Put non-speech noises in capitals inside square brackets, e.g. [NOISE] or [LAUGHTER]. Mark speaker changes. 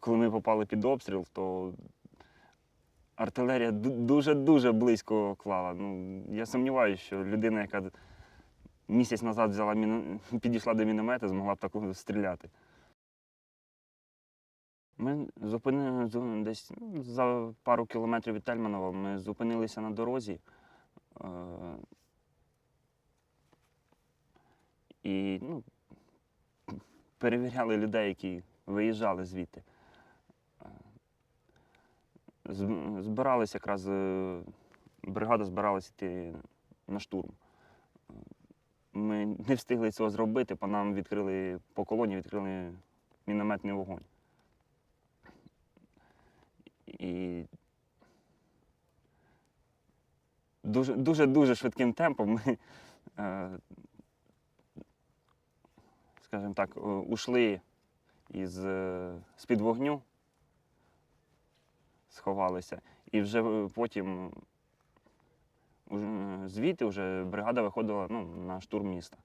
Speaker 1: Коли ми попали під обстріл, то артилерія дуже-дуже близько клала. Ну, я сумніваюся, що людина, яка місяць назад взяла міно... [LAUGHS] підійшла до міномета, змогла б так стріляти. Ми зупинили десь ну, за пару кілометрів від Тельманова. Ми зупинилися на дорозі. Е- і ну, перевіряли людей, які виїжджали звідти. Збиралися якраз, е, бригада збиралася йти на штурм. Ми не встигли цього зробити, по нам відкрили по колоні відкрили мінометний вогонь. І дуже дуже швидким темпом ми, е, скажімо так, е, ушли із з-під вогню, сховалися, і вже е, потім звідти вже бригада виходила ну, на штурм міста.